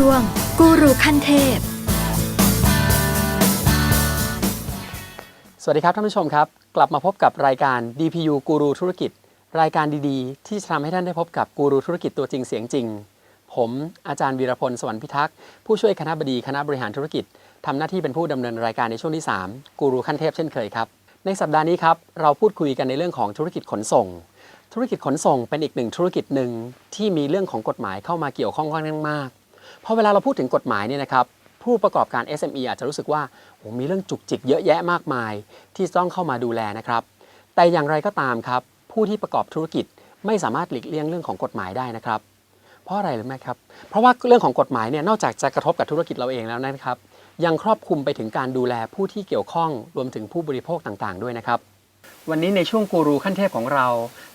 ช่วง กูรูขั้นเทพ สวัสดีครับท่านผู้ชมครับ กลับมาพบกับรายการ DPU กูรูธุรกิจ รายการดีๆ ที่จะทำให้ท่านได้พบกับกูรูธุรกิจตัวจริงเสียงจริง ผมอาจารย์วีรพลสวรรณพิทักษ์ผู้ช่วยคณะบดีคณะบริหารธุรกิจทำหน้าที่เป็นผู้ดำเนินรายการในช่วงที่ 3 กูรูขั้นเทพเช่นเคยครับ ในสัปดาห์นี้ครับเราพูดคุยกันในเรื่องของธุรกิจขนส่งธุรกิจขนส่งเป็นอีกหนึ่งธุรกิจหนึ่งที่มีเรื่องของกฎหมายเข้ามาเกี่ยวข้องค่อนข้างมาก พอเวลาเราพูดถึงกฎหมายเนี่ยนะครับผู้ประกอบการ SME อาจจะรู้สึกว่าโอ้มีเรื่องจุกจิกเยอะแยะมากมาย ที่ต้องเข้ามาดูแลนะครับ แต่อย่างไรก็ตามครับ ผู้ที่ประกอบธุรกิจไม่สามารถหลีกเลี่ยงเรื่องของกฎหมายได้นะครับ เพราะอะไรหรือไม่ครับ เพราะว่าเรื่องของกฎหมายเนี่ยนอกจากจะกระทบกับธุรกิจเราเองแล้วนะครับ ยังครอบคลุมไปถึงการดูแลผู้ที่เกี่ยวข้องรวมถึงผู้บริโภคต่างๆ ด้วยนะครับ วันนี้ในช่วงกูรูขั้นเทพของเรา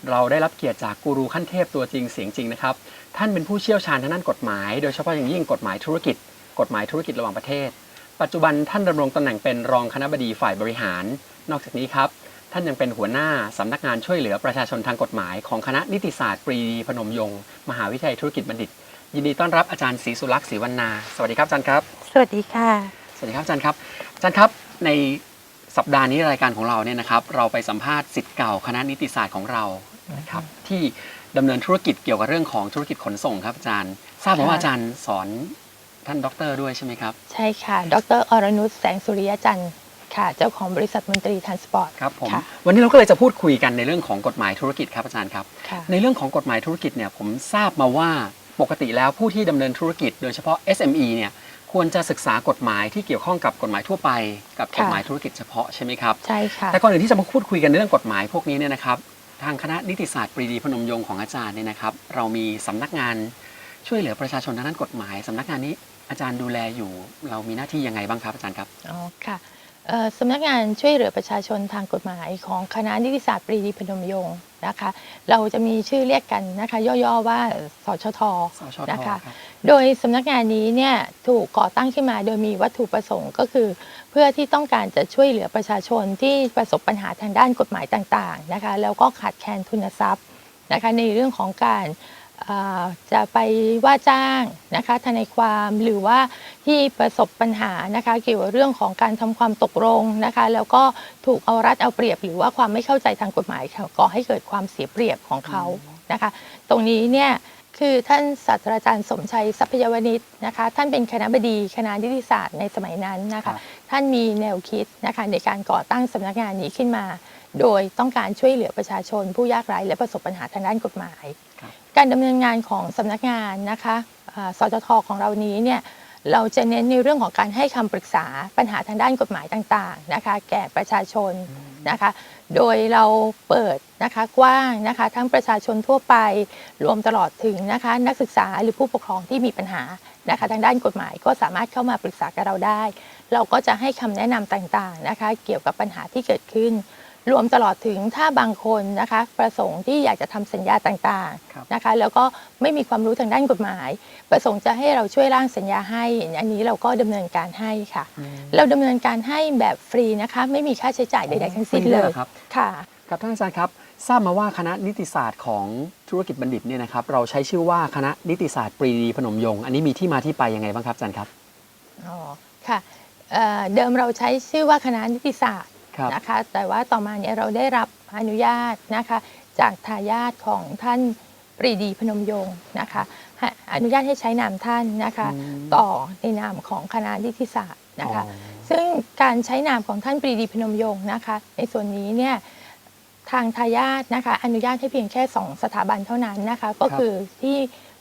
เราได้รับเกียรติจากกูรูขั้นเทพตัวจริงเสียงจริงนะครับ ท่านเป็นผู้เชี่ยวชาญทางด้านกฎหมาย โดยเฉพาะอย่างยิ่งกฎหมายธุรกิจ กฎหมายธุรกิจระหว่างประเทศ ปัจจุบันท่านดำรงตำแหน่งเป็นรองคณะบดีฝ่ายบริหาร นอกจากนี้ครับ ท่านยังเป็นหัวหน้าสำนักงานช่วยเหลือประชาชนทางกฎหมายของคณะนิติศาสตร์ปรีดีพนมยงค์มหาวิทยาลัยธุรกิจบัณฑิต ยินดีต้อนรับอาจารย์ศรีสุลักษณ์ศรีวรรณา สวัสดีครับอาจารย์ครับ สวัสดีค่ะ สวัสดีครับอาจารย์ครับอาจารย์ครับใน สัปดาห์นี้รายการของเราเนี่ยนะครับ เราไปสัมภาษณ์สิทธิ์เก่าคณะนิติศาสตร์ของเรานะครับที่ดำเนินธุรกิจเกี่ยวกับเรื่องของธุรกิจขนส่งครับอาจารย์ทราบมาว่าค่ะอาจารย์สอนท่านด็อกเตอร์ด้วยใช่ไหมครับ ใช่ค่ะ ดรอรนุชแสงสุริยจันทร์ค่ะ เจ้าของบริษัทมนตรีทันสปอร์ตครับผมค่ะวันนี้เราก็เลยจะพูดคุยกันในเรื่องของกฎหมายธุรกิจครับอาจารย์ครับค่ะในเรื่องของกฎหมายธุรกิจเนี่ยผมทราบมาว่าปกติแล้วผู้ที่ดำเนินธุรกิจ โดยเฉพาะ SME เนี่ย ควรจะศึกษากฎหมายที่เกี่ยวข้องกับกฎหมายทั่วไป กับกฎหมายธุรกิจเฉพาะใช่ไหมครับใช่ค่ะแต่ก่อนอื่นที่จะมาพูดคุยกันเรื่องกฎหมายพวกนี้เนี่ยนะครับ ทางคณะนิติศาสตร์ปรีดีพนมยงค์ของอาจารย์เนี่ยนะครับ เรามีสำนักงานช่วยเหลือประชาชนทางด้านกฎหมายสำนักงานนี้อาจารย์ดูแลอยู่ เรามีหน้าที่ยังไงบ้างครับอาจารย์ครับอ๋อค่ะเอ่อสำนักงานช่วยเหลือประชาชนทางกฎหมายของคณะนิติศาสตร์ปรีดีพนมยงค์ นะคะ เราจะมีชื่อเรียกกันนะคะ ย่อๆว่าสชทสชทนะคะครับโดยสำนักงานนี้เนี่ยถูกก่อตั้งขึ้นมาโดยมีวัตถุประสงค์ก็คือ เพื่อที่ต้องการจะช่วยเหลือประชาชนที่ประสบปัญหาทางด้านกฎหมายต่างๆนะคะ แล้วก็ขาดแคลนทุนทรัพย์นะคะในเรื่องของการเอ่อ จะไปว่าจ้างนะคะทนายความหรือว่าที่ประสบปัญหานะคะเกี่ยวกับเรื่องของการทำความตกลงนะคะแล้วก็ถูกเอารัดเอาเปรียบ หรือว่าความไม่เข้าใจทางกฎหมายค่ะก่อให้เกิดความเสียเปรียบของเขานะคะตรงนี้เนี่ยคือท่านศาสตราจารย์สมชัยทรัพยาวนิชนะคะท่านเป็นคณะบดีคณะนิติศาสตร์ในสมัยนั้นนะครัคะบท่านมีแนวคิดนะคะในการก่อตั้งสำนักงานนี้ขึ้นมา โดยต้องการช่วยเหลือประชาชน ผู้ยากไร้และประสบปัญหาทางด้านกฎหมายครับการดำเนินงานของสำนักงานนะคะอ่าสจทของเรานี้เนี่ยเราจะเน้นในเรื่องของการให้คำปรึกษาปัญหาทางด้านกฎหมายต่างๆนะคะแก่ประชาชนนะคะ โดยเราเปิดนะคะกว้างนะคะทั้งประชาชนทั่วไปรวมตลอดถึงนะคะนักศึกษาหรือผู้ปกครองที่มีปัญหานะคะทางด้านกฎหมายก็สามารถเข้ามาปรึกษากับเราได้ เราก็จะให้คำแนะนำต่างๆนะคะเกี่ยวกับปัญหาที่เกิดขึ้น รวมตลอดถึงถ้าบางคนนะคะประสงค์ที่อยากจะทำสัญญาต่างครับ ๆนะคะ แล้วก็ไม่มีความรู้ทางด้านกฎหมาย ประสงค์จะให้เราช่วยร่างสัญญาให้ อันนี้เราก็ดำเนินการให้ค่ะเราดำเนินการให้แบบฟรีนะคะ ไม่มีค่าใช้จ่ายใดๆทั้งสิ้นฟรีเลด้วยยเหรอครับ ค่ะ ครับท่านอาจารย์ครับทราบมาว่าคณะนิติศาสตร์ของธุรกิจบัณฑิตเนี่ยนะครับเราใช้ชื่อว่าคณะนิติศาสตร์ปรีดีพนมยงค์อันนี้มีที่มาที่ไปยังไงบ้างครับอาจารย์ครับ อ๋อค่ะเอ่อเดิมเราใช้ชื่อว่าคณะนิติศาสตร์ครับ นะคะ แต่ว่าต่อมาเนี่ยเราได้รับอนุญาตนะคะ จากทายาทของท่านปรีดีพนมยงค์นะคะให้อนุญาตให้ใช้นามท่านนะคะ อืม ต่อในนามของคณะนิติศาสตร์นะคะอ๋อซึ่งการใช้นามของท่านปรีดีพนมยงค์นะคะ ในส่วนนี้เนี่ยทางทายาทนะคะ อนุญาตให้เพียงแค่ 2 สถาบันเท่านั้นนะคะ ก็คือที่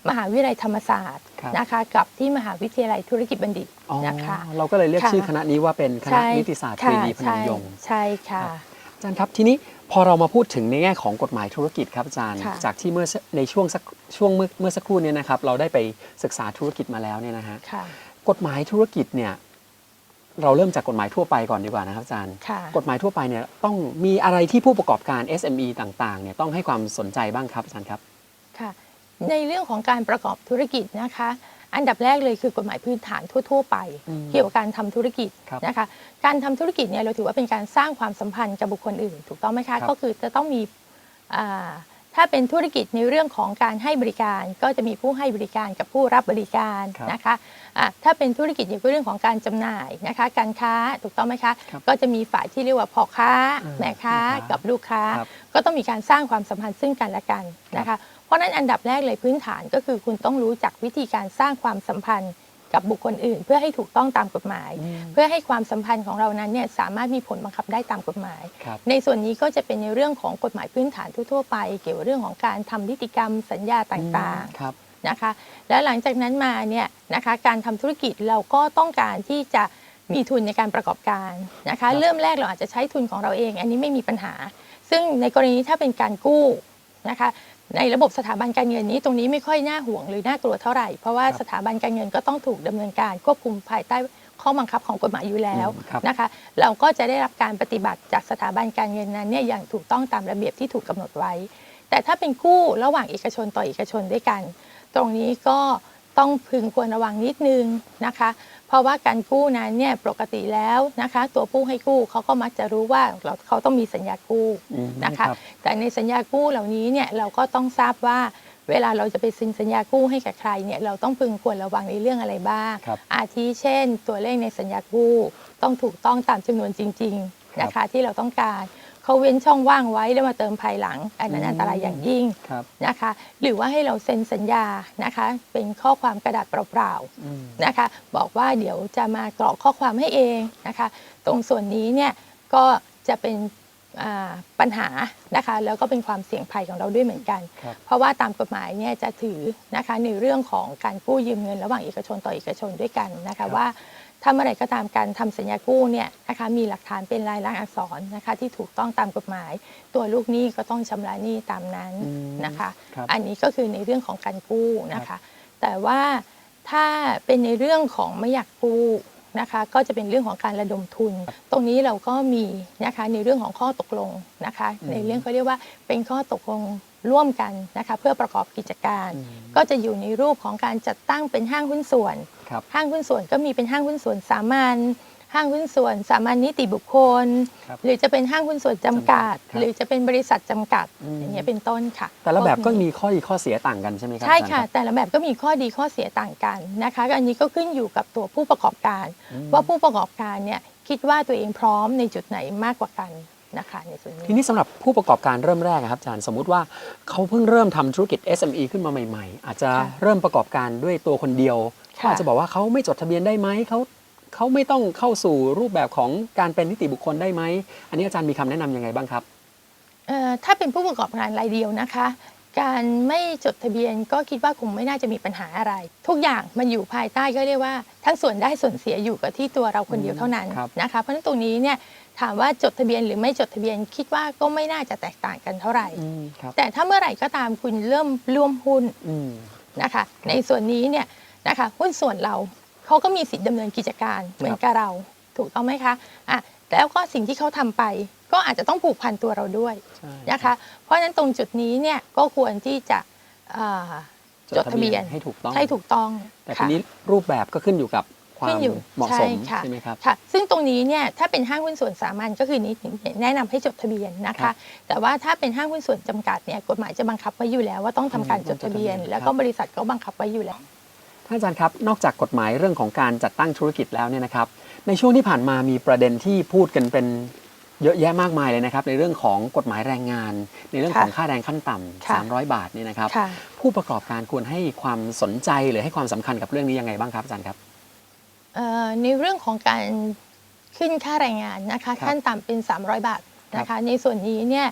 มหาวิทยาลัยธรรมศาสตร์ครับ นะคะกับที่มหาวิทยาลัยธุรกิจบัณฑิตอ๋อนะคะ เราก็เลยเรียกค่ะ ชื่อคณะนี้ว่าเป็นคณะนิติศาสตร์ปรีดีพนมยงค์ ใช่ค่ะอาจารย์ครับทีนี้พอเรามาพูดถึงในแง่ของกฎหมายธุรกิจครับอาจารย์ ค่ะ จากที่เมื่อในช่วงสักช่วงเมื่อเมื่อสักครู่เนี้นะครับเราได้ไปศึกษาธุรกิจมาแล้วเนี่ยนะฮะค่ะกฎหมายธุรกิจเนี่ยเราเริ่มจากกฎหมายทั่วไปก่อนดีกว่านะครับอาจารย์ ค่ะ กฎหมายทั่วไปเนี่ยต้องมีอะไรที่ผู้ประกอบการ SME ต่างๆเนี่ยต้องให้ความสนใจบ้างครับอาจารย์ครับ ค่ะ ในเรื่องของการประกอบธุรกิจนะคะ อันดับแรกเลยคือกฎหมายพื้นฐานทั่ว ๆ ไปอืมเกี่ยวกับการทำธุรกิจครับนะคะ การทำธุรกิจเนี่ยเราถือว่าเป็นการสร้างความสัมพันธ์กับบุคคลอื่น ถูกต้องไหมครัคะบก็คือจะต้องมีอ่าถ้าเป็นธุรกิจในเรื่องของการให้บริการ ก็จะมีผู้ให้บริการกับผู้รับบริการครับนะคะอะถ้าเป็นธุรกิจเกี่ยวกับเรื่องของการจำหน่ายนะคะ การค้าถูกต้องไหมคะครับก็จะมีฝ่ายที่เรียกว่าพ่อค้าอ่าแม่ค้าลูกค้ากักับลูกค้าครับก็ต้องมีการสร้างความสัมพันธ์ซึ่งกันและกันนะคะ เพราะฉะนั้นอันดับแรกเลยพื้นฐานก็คือคุณต้องรู้จักวิธีการสร้างความสัมพันธ์กับบุคคลอื่น เพื่อให้ถูกต้องตามกฎหมายอืมเพื่อให้ความสัมพันธ์ของเรานั้นเนี่ยสามารถมีผลบังคับได้ตามกฎหมายครับในส่วนนี้ก็จะเป็นในเรื่องของกฎหมายพื้นฐานทั่วๆไป เกี่ยวกับเรื่องของการทำนิติกรรมสัญญาต่างครับๆนะคะ แล้วหลังจากนั้นมาเนี่ยนะคะการทำธุรกิจเราก็ต้องการที่จะมีทุนในการประกอบการนะครัคะบเริ่มแรกเราอาจจะใช้ทุนของเราเอง อันนี้ไม่มีปัญหา ซึ่งในกรณีถ้าเป็นการกู้นะคะ ในระบบสถาบันการเงินนี้ตรงนี้ไม่ค่อยน่าห่วงหรือน่ากลัวเท่าไหร่ เพราะว่าครับสถาบันการเงินก็ต้องถูกดำเนินการควบคุมภายใต้ข้อบังคับของกฎหมายอยู่แล้วอืมครับนะคะ เราก็จะได้รับการปฏิบัติจากสถาบันการเงินนั้นเนี่ยอย่างถูกต้องตามระเบียบที่ถูกกำหนดไว้ แต่ถ้าเป็นกู้ระหว่างเอกชนต่อเอกชนด้วยกัน ตรงนี้ก็ต้องพึงควรระวังนิดนึงนะคะ เพราะว่าการกู้นั้นเนี่ยปกติแล้วนะคะ ตัวผู้ให้กู้เขาก็มักจะรู้ว่าเราเขาต้องมีสัญญากู้อืมนะคะรับแต่ในสัญญากู้เหล่านี้เนี่ยเราก็ต้องทราบว่าเวลาเราจะไปเซ็นสัญญากู้ให้กับใครเนี่ยเราต้องพึงควรระวังในเรื่องอะไรบ้างครับอาทิเช่น ตัวเลขในสัญญากู้ต้องถูกต้องตามจำนวนจริง ๆ นะครัคะบที่เราต้องการ เขาเว้นช่องว่างไว้แล้วมาเติมภายหลัง อันนั้นอืมอันตรายอย่างยิ่งครับนะคะ หรือว่าให้เราเซ็นสัญญานะคะ เป็นข้อความกระดาษเปล่าๆอืมนะคะ บอกว่าเดี๋ยวจะมากรอกข้อความให้เองนะคะ ตรงส่วนนี้เนี่ยก็จะเป็นอ่าปัญหานะคะแล้วก็เป็นความเสี่ยงภัยของเราด้วยเหมือนกันครับเพราะว่าตามกฎหมายเนี่ยจะถือนะคะในเรื่องของการกู้ยืมเงินระหว่างเอกชนต่อเอกชนด้วยกันนะครัคะบว่า ถ้าเมื่อไหรก็ตามการทำสัญญากู้เนี่ยนะคะมีหลักฐานเป็นลายลักษณ์อักษรนะคะที่ถูกต้องตามกฎหมาย ตัวลูกหนี้ก็ต้องชำระหนี้ตามนั้นอืมนะคะครับอันนี้ก็คือในเรื่องของการกู้นะคะ แต่ว่าถ้าเป็นในเรื่องของไม่อยากกู้นะคะก็จะเป็นเรื่องของการระดมทุน ตรงนี้เราก็มีนะคะในเรื่องของข้อตกลงนะคะอืมในเรื่องเขาเรียกว่าเป็นข้อตกลง ร่วมกันนะคะเพื่อประกอบกิจการอืมก็จะอยู่ในรูปของการจัดตั้งเป็นห้างหุ้นส่วนครับห้างหุ้นส่วนก็มีเป็นห้างหุ้นส่วนสามัญห้างหุ้นส่วนสามัญนิติบุคคลครับหรือจะเป็นห้างหุ้นส่วนจำกัดครับหรือจะเป็นบริษัทจำกัดอืมอย่างเงี้ยเป็นต้นค่ะ แต่ละแบบก็มีมีข้อดีข้อเสียต่างกันใช่ไหมครัใช่อาจารย์ค่ะรับแต่ละแบบก็มีข้อดีข้อเสียต่างกันนะคะอันนี้ก็ขึ้นอยู่กับตัวผู้ประกอบการอืมว่าผู้ประกอบการเนี่ยคิดว่าตัวเองพร้อมในจุดไหนมากกว่ากัน นะคะในส่วนทีนี้นี้สำหรับผู้ประกอบการเริ่มแรกอะครับอาจารย์สมมุติว่าเขาเพิ่งเริ่มทำธุรกิจ SME ขึ้นมาใหม่ ๆ อาจจะเริ่มประกอบการด้วยตัวคนเดียวเขาอาจจะบอกว่าเขาไม่จดทะเบียนได้ไหมเขาเขาไม่ต้องเข้าสู่รูปแบบของการเป็นนิติบุคคลได้ไหมอันนี้อาจารย์มีคำแนะนำยังไงบ้างครับ เอ่อถ้าเป็นผู้ประกอบการรายเดียวนะคะ การไม่จดทะเบียนก็คิดว่าคงไม่น่าจะมีปัญหาอะไร ทุกอย่างมันอยู่ภายใต้ก็เรียกว่า ทั้งส่วนได้ส่วนเสียอยู่กับที่ตัวเราคนเดียวเท่านั้นครับ นะคะเพราะฉะนั้นตรงนี้เนี่ย ถามว่าจดทะเบียนหรือไม่จดทะเบียนคิดว่าก็ไม่น่าจะแตกต่างกันเท่าไหร่อืมครับแต่ถ้าเมื่อไหร่ก็ตามคุณเริ่มร่วมหุ้นอืมนะคะในส่วนนี้เนี่ยนะคะหุ้นส่วนเราเขาก็มีสิทธิ์ดำเนินกิจการเหมือนกับเราถูกต้องไหมคะอะแล้วก็สิ่งที่เขาทำไป ก็อาจจะต้องผูกพันตัวเราด้วยใช่นะคะเพราะฉะนั้นตรงจุดนี้เนี่ยก็ควรที่จะอ่าจดทะเบียนให้ถูกต้องให้ถูกต้อง แต่ทีค่ะนี้รูปแบบก็ขึ้นอยู่กับ ความขึ้นอยู่เหมาะสมค่ะใช่ไหมครับค่ะซึ่งตรงนี้เนี่ยถ้าเป็นห้างหุ้นส่วนสามัญก็คือนี้แนะนำให้จดทะเบียนนะครัคะบแต่ว่าถ้าเป็นห้างหุ้นส่วนจำกัดเนี่ยกฎหมายจะบังคับไว้อยู่แล้วว่าต้องทำการอืมจดทะเบียนต้องจดทะเบียน แล้วก็ครับบริษัทก็บังคับไว้อยู่แล้วท่านอาจารย์ครับนอกจากกฎหมายเรื่องของการจัดตั้งธุรกิจแล้วเนี่ยนะครับ ในช่วงที่ผ่านมามีประเด็นที่พูดกันเป็นเยอะแยะมากมายเลยนะครับ ในเรื่องของกฎหมายแรงงาน ในเรื่องของค่ะค่าแรงขั้นต่ำค่ะ300 บาทเนี่ยนะครับค่ะผู้ประกอบการควรให้ความสนใจหรือให้ความสำคัญกับเรื่องนี้ยังไงบ้างครับอาจารย์ครับเอ่อ ในเรื่องของการขึ้นค่าแรงงานนะคะครับขั้นต่ำเป็น 300 บาทนะครัคะบในส่วนนี้เนี่ย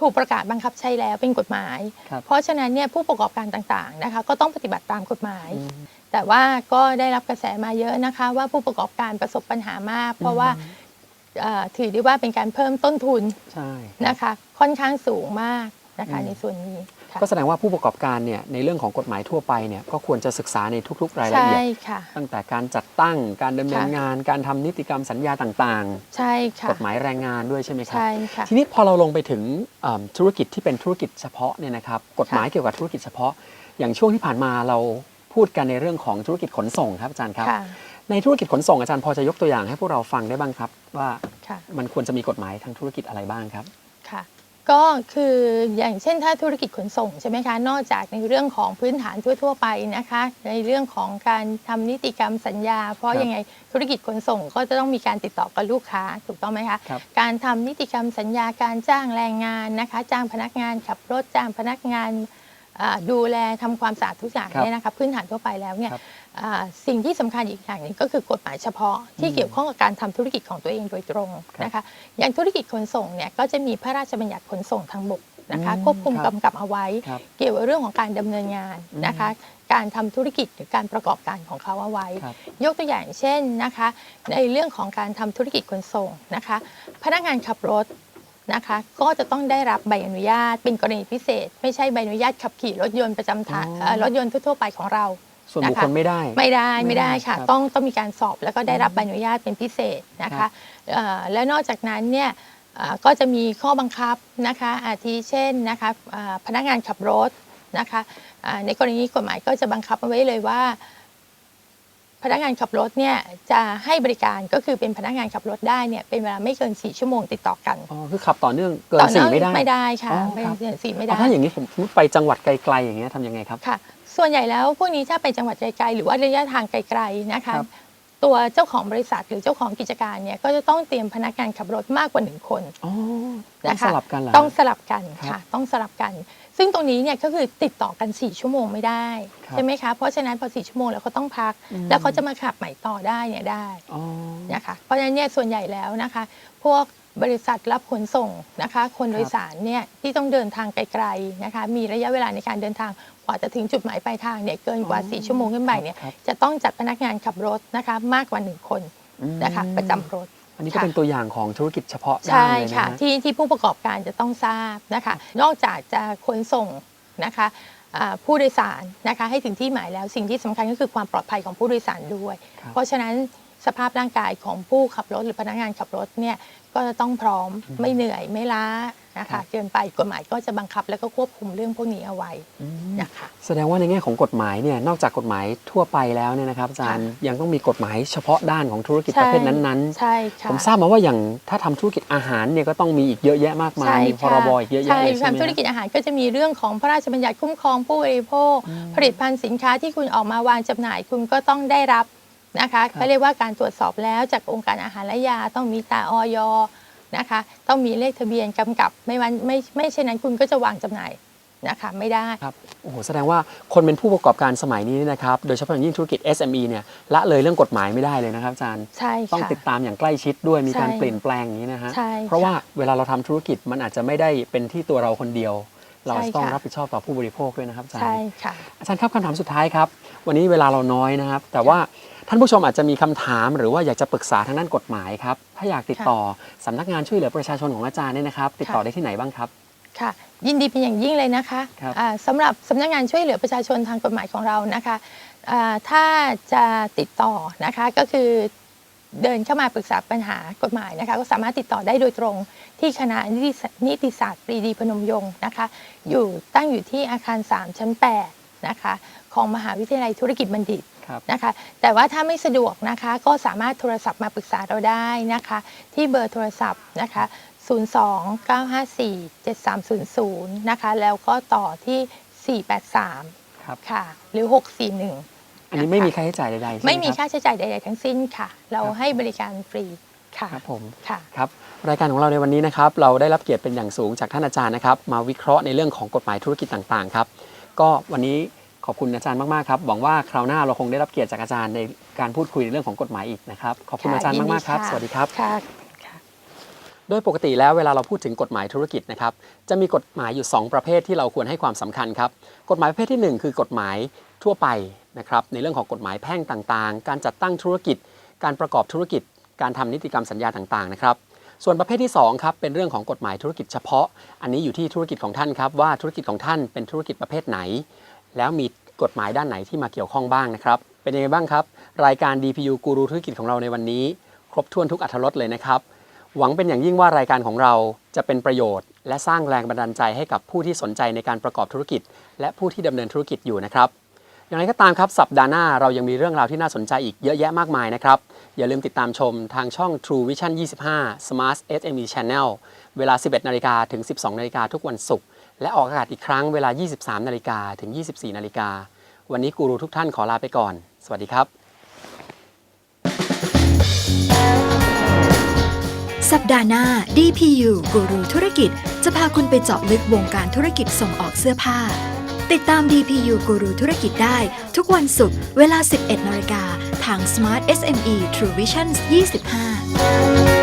ถูกประกาศบังคับใช้แล้วเป็นกฎหมายครับเพราะฉะนั้นเนี่ยผู้ประกอบการต่างๆนะคะ ก็ต้องปฏิบัติตามกฎหมายอืมแต่ว่าก็ได้รับกระแสมาเยอะนะคะ ว่าผู้ประกอบการประสบปัญหามาก เพราะว่าเอ่อถือได้ว่าเป็นการเพิ่มต้นทุนใช่นะคะ ค่อนข้างสูงมากนะคะอืมในส่วนนี้ค่ะ ก็แสดงว่าผู้ประกอบการเนี่ยในเรื่องของกฎหมายทั่วไปเนี่ยก็ควรจะศึกษาในทุก ๆ รายละใช่เอียดค่ะ ตั้งแต่การจัดตั้งการดำเนินค่ะ งาน การทำนิติกรรมสัญญาต่างใช่ๆ ค่ะ กฎหมายแรงงานด้วยใช่ไหมครับ ใช่ค่ะ ทีนี้พอเราลงไปถึงเอิ่มธุรกิจที่เป็นธุรกิจเฉพาะเนี่ยนะครับกฎหมายเกี่ยวกับธุรกิจเฉพาะ อย่างช่วงที่ผ่านมาเราพูดกันในเรื่องของธุรกิจขนส่งครับอาจารย์ครับ ค่ะ ในธุรกิจขนส่งอาจารย์พอจะยกตัวอย่างให้พวกเราฟังได้บ้างครับ ว่าค่ะ มันควรจะมีกฎหมายทางธุรกิจอะไรบ้างครับ ค่ะ ก็คืออย่างเช่นถ้าธุรกิจขนส่งใช่ไหมคะ นอกจากในเรื่องของพื้นฐานทั่ว ๆ ไปนะคะ ในเรื่องของการทำนิติกรรมสัญญา เพราะครับยังไงธุรกิจขนส่งก็จะต้องมีการติดต่อกับลูกค้าถูกต้องไหมคะครับการทำนิติกรรมสัญญาการจ้างแรงงานนะคะ จ้างพนักงานขับรถจ้างพนักงานอ่าดูแลทำความสะอาดทุกอย่างครับเนี่ยนะคะพื้นฐานทั่วไปแล้วเนี่ยครับอ่า สิ่งที่สำคัญอีกอย่างหนึ่งก็คือกฎหมายเฉพาะที่เกี่ยวข้องกับการทำธุรกิจของตัวเองโดยตรงครับนะคะอย่างธุรกิจขนส่งเนี่ยก็จะมีพระราชบัญญัติขนส่งทางบกนะคะอืมควบคุมครับกำกับเอาไว้ครับเกี่ยวกับเรื่องของการดำเนินงานนะคะการทำธุรกิจหรือการประกอบการของเขาเอาไว้ครับยกตัวอย่างเช่นนะคะในเรื่องของการทำธุรกิจขนส่งนะคะพนักงานขับรถนะคะก็จะต้องได้รับใบอนุญาตเป็นกรณีพิเศษ ไม่ใช่ใบอนุญาตขับขี่รถยนต์ประจำทางอ๋อเอ่อรถยนต์ทั่วๆไปของเรา ส่วนบุคคลนะคะไม่ได้ ไม่ได้ไม่ไม่ได้ได้ค่ะครับต้องต้องมีการสอบแล้วก็ได้รับใบอนุญาตเป็นพิเศษนะครัคะบเอ่อและนอกจากนั้นเนี่ยเอ่อก็จะมีข้อบังคับนะคะอาทิเช่นนะคะเอ่อพนักงานขับรถนะคะอ่าในกรณีกฎหมายก็จะบังคับเอาไว้เลยว่า พนักงานขับรถเนี่ยจะให้บริการก็คือเป็นพนักงานขับรถได้เนี่ยเป็นเวลาไม่เกิน4ชั่วโมงติดต่อกันอ๋อคือขับต่อเนื่องเกินต่อสี่เนื่องไม่ได้ไม่ได้ค่ะอ๋อไม่ครับเกินสี่ไม่เอาได้ถ้าอย่างนี้ผมสมมติไปจังหวัดไกลๆอย่างเงี้ยทำยังไงครับค่ะ ส่วนใหญ่แล้วพวกนี้ถ้าไปจังหวัดไกลๆหรือว่าระยะทางไกลๆนะคะ ครับ ตัวเจ้าของบริษัทหรือเจ้าของกิจการเนี่ยก็จะต้องเตรียมพนักงานขับรถมากกว่าหนึ่งคน อ๋อต้องนะคะ สลับกันเหรอต้องสลับกันครัค่ะบต้องสลับกัน ซึ่งตรงนี้เนี่ยก็คือติดต่อกัน 4 ชั่วโมงไม่ได้ครับ ใช่ไหมคะเพราะฉะนั้นพอ 4 ชั่วโมงแล้วเขาต้องพักอืมแล้วเขาจะมาขับใหม่ต่อได้เนี่ยได้อ๋อ นะคะเพราะฉะนั้นเนี่ยส่วนใหญ่แล้วนะคะ พวกบริษัทรับขนส่งนะคะ คนโดยสารเนี่ยที่ต้องเดินทางไกลๆนะคะมีระยะเวลาในการเดินทาง กว่าจะถึงจุดหมายปลายทางเนี่ยเกินกว่า 4 ชั่วโมงขึ้นไปเนี่ยครับจะต้องจัดพนักงานขับรถนะคะมากกว่า 1 คนอืมนะคะประจำรถอันนี้ก็ค่ะเป็นตัวอย่างของธุรกิจเฉพาะด้าใช่นเลยนะค่ะฮะที่ที่ผู้ประกอบการจะต้องทราบนะคะ นอกจากจะขนส่งนะคะอ่าผู้โดยสารนะคะให้ถึงที่หมายแล้วสิ่งที่สำคัญก็คือความปลอดภัยของผู้โดยสารด้วยครับเพราะฉะนั้นสภาพร่างกายของผู้ขับรถหรือพนักงานขับรถเนี่ย ก็จะต้องพร้อมไม่เหนื่อยไม่ล้านะครัคะบเกินไปกฎหมายก็จะบังคับแล้วก็ควบคุมเรื่องพวกนี้เอาไว้อืมนะคะแสดงว่าในแง่ของกฎหมายเนี่ยนอกจากกฎหมายทั่วไปแล้วเนี่ยนะครับอาจารย์ยังต้องมีกฎหมายเฉพาะด้านของธุรกิจประเภทนั้นๆใช่ค่ะผมทราบมาว่าอย่างถ้าทำธุรกิจอาหารเนี่ยก็ต้องมีอีกเยอะแยะมากมายใช่มีพรบอีกเยอะแยะใช่เลยใช่ไหมทำธุรกิจอาหารก็จะมีเรื่องของพระราชบัญญัติคุ้มครองผู้บริโภค ผลิตภัณฑ์สินค้าที่คุณออกมาวางจำหน่ายคุณก็ต้องได้รับ นะคะเขาเรียกว่าการตรวจสอบแล้วจากองค์การอาหารและยาต้องมีตาออยนะคะ ต้องมีเลขทะเบียนกำกับ ไม่วันไม่ไม่เช่นนั้นคุณก็จะวางจำหน่ายนะคะไม่ได้ครับโอ้โหแสดงว่าคนเป็นผู้ประกอบการสมัยนี้เนยนะครับโดยเฉพาะอย่างยิ่งธุรกิจ SME เนี่ยละเลยเรื่องกฎหมายไม่ได้เลยนะครับอาจารย์ใช่ต้องค่ะติดตามอย่างใกล้ชิดด้วยมีการใช่เปลี่ยนแปลงอย่างนี้นะฮะใช่เพราะว่าค่ะเวลาเราทำธุรกิจมันอาจจะไม่ได้เป็นที่ตัวเราคนเดียว เราใช่ต้องค่ะรับผิดชอบต่อผู้บริโภคด้วยนะครับอาจารย์ใช่ค่ะอาจารย์ครับคำถามสุดท้ายครับ วันนี้เวลาเราน้อยนะครับ แต่ว่า ท่านผู้ชมอาจจะมีคำถามหรือว่าอยากจะปรึกษาทางด้านกฎหมายครับ ถ้าอยากติดต่อสำนักงานช่วยเหลือประชาชนของอาจารย์เนี่ยนะครับ ติดต่อได้ที่ไหนบ้างครับ ค่ะ ยินดีเป็นอย่างยิ่งเลยนะคะครับอ่าสำหรับสำนักงานช่วยเหลือประชาชนทางกฎหมายของเรานะคะอ่าถ้าจะติดต่อนะคะก็คือเดินเข้ามาปรึกษาปัญหากฎหมายนะคะ ก็สามารถติดต่อได้โดยตรงที่คณะนิติศนิติศาสตร์ปรีดีพนมยงค์นะคะ อยู่ตั้งอยู่ที่อาคาร 3 ชั้น 8 นะคะ ของมหาวิทยาลัยธุรกิจบัณฑิตครับ นะคะ แต่ว่าถ้าไม่สะดวกนะคะก็สามารถโทรศัพท์มาปรึกษาเราได้นะคะ ที่เบอร์โทรศัพท์นะคะ 02-954-7300 นะคะ แล้วก็ต่อที่ 483 ครับ ค่ะ หรือ 641 อันนี้ไม่มีค่าใช้จ่ายใดๆใช่ไหมไม่มีครับค่าใช้จ่ายใดๆทั้งสิ้นค่ะ เราครับให้บริการฟรีค่ะครับผมค่ะครับรายการของเราในวันนี้นะครับ เราได้รับเกียรติเป็นอย่างสูงจากท่านอาจารย์นะครับ มาวิเคราะห์ในเรื่องของกฎหมายธุรกิจต่างๆครับ ก็วันนี้ ขอบคุณอาจารย์มากๆครับหวังว่าคราวหน้าเราคงได้รับเกียรติจากอาจารย์ในการพูดคุยในเรื่องของกฎหมายอีกนะครับขอบคุณอาจารย์มากๆครับ สวัสดีครับค่ะค่ะโดยปกติแล้วเวลาเราพูดถึงกฎหมายธุรกิจนะครับจะมีกฎหมายอยู่ 2 ประเภทที่เราควรให้ความสำคัญครับ กฎหมายประเภทที่ 1 คือกฎหมายทั่วไปนะครับในเรื่องของกฎหมายแพ่งต่างๆ การจัดตั้งธุรกิจ การประกอบธุรกิจ การทำนิติกรรมสัญญาต่างๆนะครับส่วนประเภทที่2ครับเป็นเรื่องของกฎหมายธุรกิจเฉพาะ อันนี้อยู่ที่ธุรกิจของท่านครับว่าธุรกิจของท่านเป็นธุรกิจประเภทไหน แล้วมีกฎหมายด้านไหนที่มาเกี่ยวข้องบ้างนะครับ เป็นยังไงบ้างครับ รายการ DPU กูรูธุรกิจของเราในวันนี้ ครบถ้วนทุกอัธรสเลยนะครับ หวังเป็นอย่างยิ่งว่ารายการของเราจะเป็นประโยชน์ และสร้างแรงบันดาลใจให้กับผู้ที่สนใจในการประกอบธุรกิจ และผู้ที่ดำเนินธุรกิจอยู่นะครับอย่างไรก็ตามครับ สัปดาห์หน้าเรายังมีเรื่องราวที่น่าสนใจอีกเยอะแยะมากมายนะครับ อย่าลืมติดตามชมทางช่อง True Vision 25 Smart SME Channel เวลา 11นาฬิกาถึง 12นาฬิกาทุกวันศุกร์ และออกอากาศอีกครั้งเวลา 23 นาฬิกาถึง 24 นาฬิกา วันนี้กูรูทุกท่านขอลาไปก่อน สวัสดีครับ สัปดาห์หน้า DPU กูรูธุรกิจ จะพาคุณไปเจาะลึกวงการธุรกิจส่งออกเสื้อผ้า ติดตาม DPU กูรูธุรกิจได้ทุกวันศุกร์เวลา 11 นาฬิกาทาง Smart SME True Vision 25